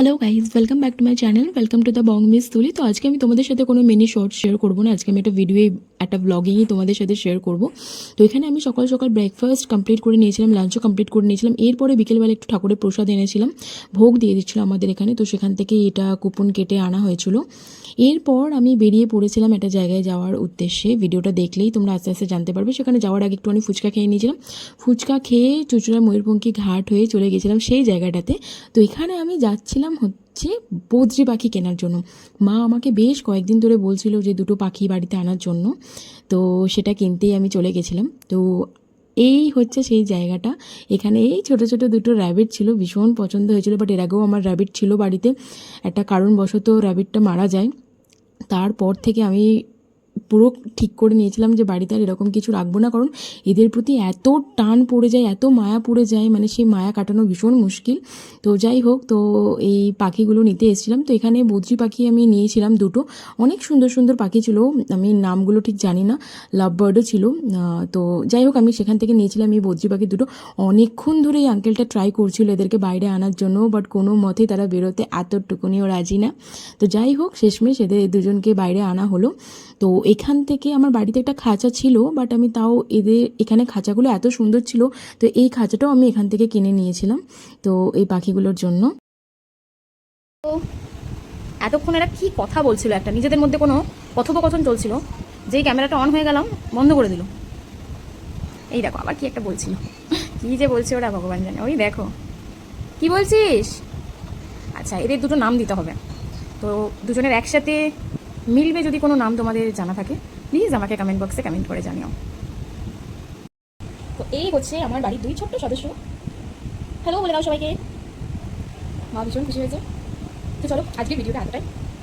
Hello guys welcome back to my channel welcome to the Bong miss Tuli তো আজকে আমি তোমাদের সাথে কোনো মিনি শর্ট শেয়ার করব না। আজকে আমি একটা ভিডিও একটা ব্লগিংই তোমাদের সাথে শেয়ার করব। তো এখানে আমি সকাল সকাল ব্রেকফাস্ট কমপ্লিট করে নিয়েছিলাম লাঞ্চও কমপ্লিট করে নিয়েছিলাম। এরপরে বিকেলবেলা একটু ঠাকুরের প্রসাদ এনেছিলাম, ভোগ দিয়ে দিচ্ছিল আমাদের এখানে। তো সেখান থেকে এটা কুপন কেটে আনা হয়েছিল। এরপর আমি বেরিয়ে পড়েছিলাম একটা জায়গায় যাওয়ার উদ্দেশ্যে। ভিডিওটা দেখলেই তোমরা আস্তে আস্তে জানতে পারবে। সেখানে যাওয়ার আগে একটুখানি ফুচকা খেয়ে নিয়েছিলাম। ফুচকা খেয়ে চুচুড়া ময়ূরপঙ্খী ঘাট হয়ে চলে গেছিলাম সেই জায়গাটাতে। তো এখানে আমি যাচ্ছিলাম হচ্ছে বদ্রি পাখি কেনার জন্য। মা আমাকে বেশ কয়েকদিন ধরে বলছিল যে দুটো পাখি বাড়িতে আনার জন্য। তো সেটা কিনতেই আমি চলে গেছিলাম। তো এই হচ্ছে সেই জায়গাটা। এখানে এই ছোটো ছোটো দুটো র্যাবিট ছিল, ভীষণ পছন্দ হয়েছিল বাট এর আগেও আমার র্যাবিট ছিল বাড়িতে। একটা কারণবশত র্যাবিটটা মারা যায়। তারপর থেকে আমি পুরো ঠিক করে নিয়েছিলাম যে বাড়িতে আর এরকম কিছু রাখব না, কারণ এদের প্রতি এত টান পড়ে যায়, এত মায়া পড়ে যায় মানে সেই মায়া কাটানো ভীষণ মুশকিল। তো যাই হোক, তো এই পাখিগুলো নিতে এসেছিলাম। তো এখানে বদ্রি পাখি আমি নিয়েছিলাম দুটো। অনেক সুন্দর সুন্দর পাখি ছিল, আমি নামগুলো ঠিক জানি না লাভ বার্ডও ছিল তো যাই হোক, আমি সেখান থেকে নিয়েছিলাম এই বদ্রি পাখি দুটো। অনেকক্ষণ ধরে এই আঙ্কেলটা ট্রাই করছিল এদেরকে বাইরে আনার জন্য বাট কোনো মতেই তারা বেরোতে এতটুকুনিও রাজি না। তো যাই হোক, শেষমেশ এদের দুজনকে বাইরে আনা হলো। তো এখান থেকে আমার বাড়িতে একটা খাঁচা ছিল বাট আমি তাও এদের এখানে খাঁচাগুলো এত সুন্দর ছিল, তো এই খাঁচাটাও আমি এখান থেকে কিনে নিয়েছিলাম, তো এই পাখিগুলোর জন্য। এতক্ষণ এরা কি কথা বলছিল একটা? নিজেদের মধ্যে কোনো কথোপকথন চলছিল? যেই ক্যামেরাটা অন হয়ে গেলাম, বন্ধ করে দিল। এই দেখো, আবার কি একটা বলছিল। কি যে বলছে ওরা, ভগবান জানে। ওই দেখো। কি বলছিস? আচ্ছা এদের দুটো নাম দিতে হবে। তো দুজনের একসাথে মিলবে যদি কোনো নাম তোমাদের জানা থাকে প্লিজ আমাকে কমেন্ট বক্সে কমেন্ট করে জানিও। তো এই হচ্ছে আমার বাড়ির দুই ছোট্ট সদস্য। হ্যালো বলে দাও সবাইকে। মা ভীষণ খুশি হয়েছে। তো চলো আজকে ভিডিওটা এতটাই।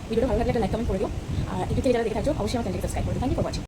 ভিডিওটা ভালো লাগলে একটা লাইক কমেন্ট করে দিও। আর ইউটিউব থেকে যারা দেখে থাকছো, অবশ্যই আমার চ্যানেলকে সাবস্ক্রাইব করে থ্যাংক ইউ ফর ওয়াচিং